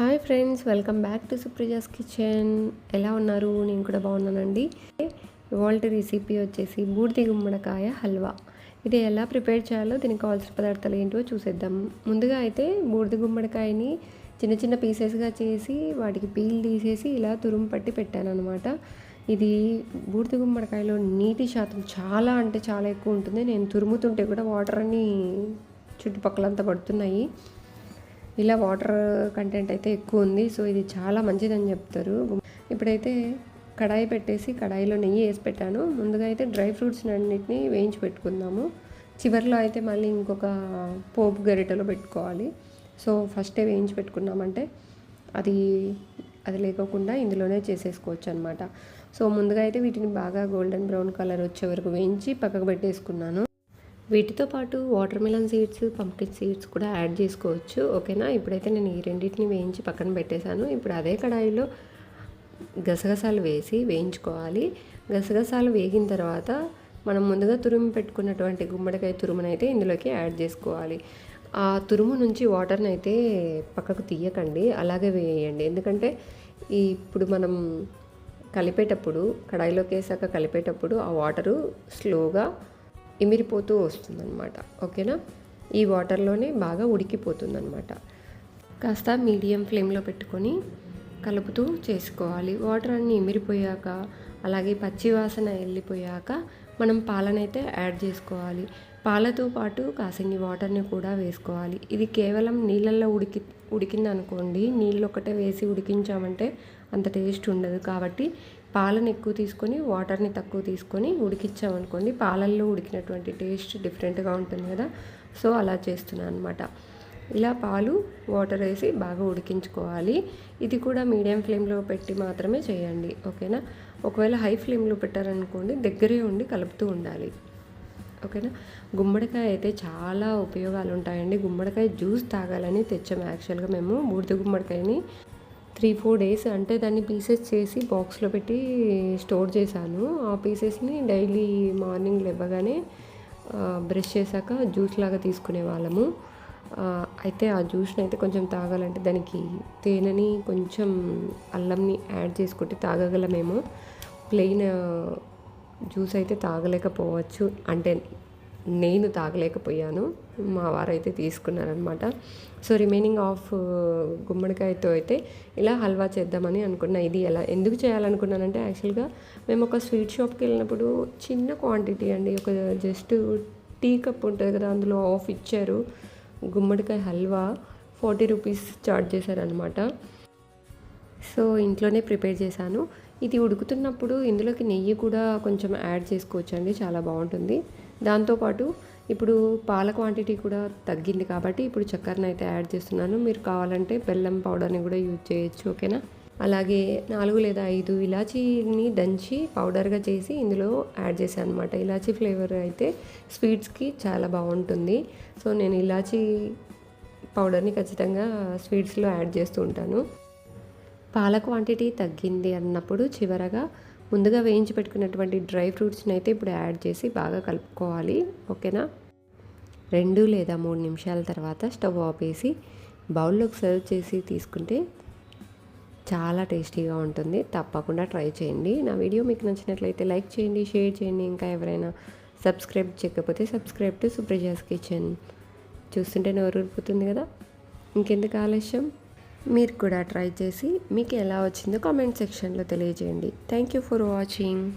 Hi friends welcome back to Supraja's kitchen. ఎలా ఉన్నారు? నేను కూడా బాగున్నానండి. ఇవాల్టి రెసిపీ వచ్చేసి బూడిది గుమ్మడికాయ హల్వా. ఇది ఎలా ప్రిపేర్ చేయాలో దీనికి కావాల్సిన పదార్థాలు ఏంటో చూసేద్దాం. ముందుగా అయితే బూడిది గుమ్మడికాయని చిన్న చిన్న పీసెస్గా చేసి వాటికి పీల్ తీసేసి ఇలా తురుము పట్టి పెట్టాను అనమాట ఇది బూడిది గుమ్మడికాయలో నీటి శాతం చాలా అంటే చాలా ఎక్కువ ఉంటుంది. నేను తురుముతుంటే కూడా వాటర్ అన్నీ చుట్టుపక్కలంతా పడుతున్నాయి. ఇలా వాటర్ కంటెంట్ అయితే ఎక్కువ ఉంది. సో ఇది చాలా మంచిదని చెప్తారు. ఇప్పుడైతే కడాయి పెట్టేసి కడాయిలో నెయ్యి వేసి పెట్టాను. ముందుగా అయితే డ్రై ఫ్రూట్స్ అన్నిటిని వేయించి పెట్టుకుందాము. చివరిలో అయితే మళ్ళీ ఇంకొక పోపు గరిటెలో పెట్టుకోవాలి. సో ఫస్టే వేయించి పెట్టుకున్నామంటే అది అది లేకోకుండా ఇందులోనే చేసేసుకోవచ్చు అనమాట సో ముందుగా అయితే వీటిని బాగా గోల్డెన్ బ్రౌన్ కలర్ వచ్చే వరకు వేయించి పక్కకు పెట్టేసుకున్నాను. వీటితో పాటు water melon seeds pumpkin seeds కూడా యాడ్ చేసుకోవచ్చు. ఓకేనా? ఇప్పుడైతే నేను ఈ రెండింటిని వేయించి పక్కన పెట్టేశాను. ఇప్పుడు అదే కడాయిలో గసగసాలు వేసి వేయించుకోవాలి. గసగసాలు వేగిన తర్వాత మనం ముందుగా తురుము పెట్టుకున్నటువంటి గుమ్మడికాయ తురుమునైతే ఇందులోకి యాడ్ చేసుకోవాలి. ఆ తురుము నుంచి వాటర్ని అయితే పక్కకు తీయకండి. అలాగే వేయండి. ఎందుకంటే ఇప్పుడు మనం కలిపేటప్పుడు కడాయిలోకి వేసాక కలిపేటప్పుడు ఆ వాటరు స్లోగా ఇమిరిపోతూ వస్తుందన్నమాట. ఓకేనా? ఈ వాటర్లోనే బాగా ఉడికిపోతుందన్నమాట. కాస్త మీడియం ఫ్లేమ్లో పెట్టుకొని కలుపుతూ చేసుకోవాలి. వాటర్ అన్నీ ఇమిరిపోయాక అలాగే పచ్చి వాసన వెళ్ళిపోయాక మనం పాలనైతే యాడ్ చేసుకోవాలి. పాలతో పాటు కాసిన్ని వాటర్ని కూడా వేసుకోవాలి. ఇది కేవలం నీళ్ళల్లో ఉడికి ఉడికింది అనుకోండి నీళ్ళు ఒకటే వేసి ఉడికించామంటే అంత టేస్ట్ ఉండదు. కాబట్టి పాలను ఎక్కువ తీసుకొని వాటర్ని తక్కువ తీసుకొని ఉడికించామనుకోండి పాలల్లో ఉడికినటువంటి టేస్ట్ డిఫరెంట్గా ఉంటుంది కదా. సో అలా చేస్తున్నాను అనమాట ఇలా పాలు వాటర్ వేసి బాగా ఉడికించుకోవాలి. ఇది కూడా మీడియం ఫ్లేమ్లో పెట్టి మాత్రమే చేయండి. ఓకేనా? ఒకవేళ హై ఫ్లేమ్లో పెట్టారనుకోండి దగ్గరే ఉండి కలుపుతూ ఉండాలి. ఓకేనా? గుమ్మడికాయ అయితే చాలా ఉపయోగాలు ఉంటాయండి గుమ్మడికాయ జ్యూస్ తాగాలని తెచ్చాము యాక్చువల్గా మేము బూడిద గుమ్మడికాయని. త్రీ ఫోర్ డేస్ అంటే దాన్ని పీసెస్ చేసి బాక్స్లో పెట్టి స్టోర్ చేశాను. ఆ పీసెస్ని డైలీ మార్నింగ్ లేవగానే బ్రష్ చేశాక జ్యూస్ లాగా తీసుకునే వాళ్ళము. అయితే ఆ జ్యూస్ని అయితే కొంచెం తాగాలంటే దానికి తేనెని కొంచెం అల్లంని యాడ్ చేసుకుంటే తాగగలమేమో. ప్లెయిన్ జ్యూస్ అయితే తాగలేకపోవచ్చు. అంటే నేను తాగలేకపోయాను. మా వారైతే తీసుకున్నారనమాట సో రిమైనింగ్ ఆఫ్ uh, గుమ్మడికాయతో అయితే ఇలా హల్వా చేద్దామని అనుకున్నా. ఇది ఎలా ఎందుకు చేయాలనుకున్నానంటే యాక్చువల్గా మేము ఒక స్వీట్ షాప్కి వెళ్ళినప్పుడు చిన్న క్వాంటిటీ అండి. ఒక జస్ట్ టీ కప్ ఉంటుంది కదా అందులో ఆఫ్ ఇచ్చారు. గుమ్మడికాయ హల్వా ఫార్టీ రూపీస్ చార్జ్ చేశారనమాట సో ఇంట్లోనే ప్రిపేర్ చేశాను. ఇది ఉడుకుతున్నప్పుడు ఇందులోకి నెయ్యి కూడా కొంచెం యాడ్ చేసుకోవచ్చు అండి చాలా బాగుంటుంది. దాంతోపాటు ఇప్పుడు పాల క్వాంటిటీ కూడా తగ్గింది కాబట్టి ఇప్పుడు చక్కెరను అయితే యాడ్ చేస్తున్నాను. మీరు కావాలంటే బెల్లం పౌడర్ని కూడా యూజ్ చేయొచ్చు ఓకేనా? అలాగే నాలుగు లేదా ఐదు ఇలాచీని దంచి పౌడర్గా చేసి ఇందులో యాడ్ చేశాను అనమాట ఇలాచీ ఫ్లేవర్ అయితే స్వీట్స్కి చాలా బాగుంటుంది. సో నేను ఇలాచీ పౌడర్ని ఖచ్చితంగా స్వీట్స్లో యాడ్ చేస్తూ ఉంటాను. పాల క్వాంటిటీ తగ్గింది అన్నప్పుడు చివరగా ముందుగా వేయించి పెట్టుకున్నటువంటి డ్రై ఫ్రూట్స్ని అయితే ఇప్పుడు యాడ్ చేసి బాగా కలుపుకోవాలి ఓకేనా? రెండు లేదా మూడు నిమిషాల తర్వాత స్టవ్ ఆపేసి బౌల్లోకి సర్వ్ చేసి తీసుకుంటే చాలా టేస్టీగా ఉంటుంది. తప్పకుండా ట్రై చేయండి. నా వీడియో మీకు నచ్చినట్లయితే లైక్ చేయండి షేర్ చేయండి. ఇంకా ఎవరైనా సబ్స్క్రైబ్ చేయకపోతే సబ్స్క్రైబ్ టు సుప్రజాస్ కిచెన్. చూస్తుంటే నోరూరిపోతుంది కదా? ఇంకెందుకు ఆలస్యం? మీరు కూడా ట్రై చేసి మీకు ఎలా వచ్చిందో కామెంట్ సెక్షన్లో తెలియజేయండి. Thank you for watching